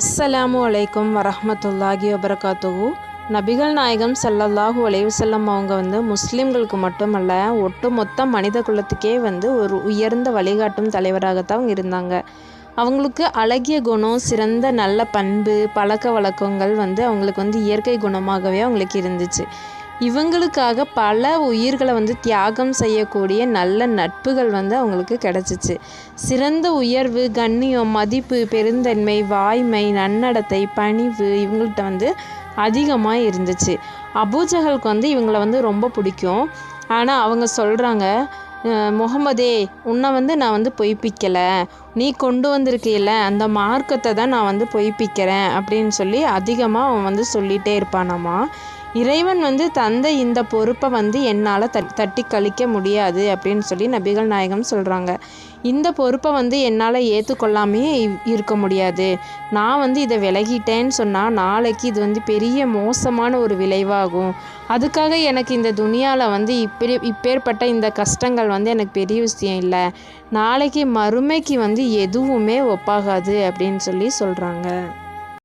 அஸ்ஸலாமு அலைக்கும் வரஹ்மத்துல்லாஹி வபரகாத்துஹு நபிகள் நாயகம் ஸல்லல்லாஹு அலைவசல்லம் அவங்க வந்து முஸ்லீம்களுக்கு மட்டுமல்ல ஒட்டுமொத்த மனித குலத்துக்கே வந்து ஒரு உயர்ந்த வழிகாட்டும் தலைவராகத்தான் அவங்க இருந்தாங்க அவங்களுக்கு அழகிய குணம் சிறந்த நல்ல பண்பு பழக்க வழக்கங்கள் வந்து அவங்களுக்கு வந்து இயற்கை குணமாகவே அவங்களுக்கு இருந்துச்சு இவங்களுக்காக பல உயிர்களை வந்து தியாகம் செய்யக்கூடிய நல்ல நட்புகள் வந்து அவங்களுக்கு கிடச்சிச்சு. சிறந்த உயர்வு கண்ணியம் மதிப்பு பெருந்தன்மை வாய்மை நன்னடத்தை பணிவு இவங்கள்ட்ட வந்து அதிகமாக இருந்துச்சு. அபூஜஹலுக்கு வந்து இவங்களை வந்து ரொம்ப பிடிக்கும். ஆனால் அவங்க சொல்கிறாங்க முகமதே உன்னை வந்து நான் வந்து பொய்ப்பிக்கலை. நீ கொண்டு வந்திருக்கையில அந்த மார்க்கத்தை தான் நான் வந்து பொய்ப்பிக்கிறேன். அப்படின்னு சொல்லி அதிகமாக அவன் வந்து சொல்லிகிட்டே இருப்பானாமா. இறைவன் வந்து தந்த இந்த பொறுப்பை வந்து என்னால் தட் தட்டி கழிக்க முடியாது அப்படின்னு சொல்லி நபிகள் நாயகம் சொல்கிறாங்க இந்த பொறுப்பை வந்து என்னால் ஏற்றுக்கொள்ளாமே இருக்க முடியாது. நான் வந்து இதை விலகிட்டேன்னு சொன்னால் நாளைக்கு இது வந்து பெரிய மோசமான ஒரு விளைவாகும். அதுக்காக எனக்கு இந்த துனியாவில் வந்து இப்படி இப்பேற்பட்ட இந்த கஷ்டங்கள் வந்து எனக்கு பெரிய விஷயம் இல்லை. நாளைக்கு மறுமைக்கு வந்து எதுவுமே ஒப்பாகாது அப்படின்னு சொல்லி சொல்கிறாங்க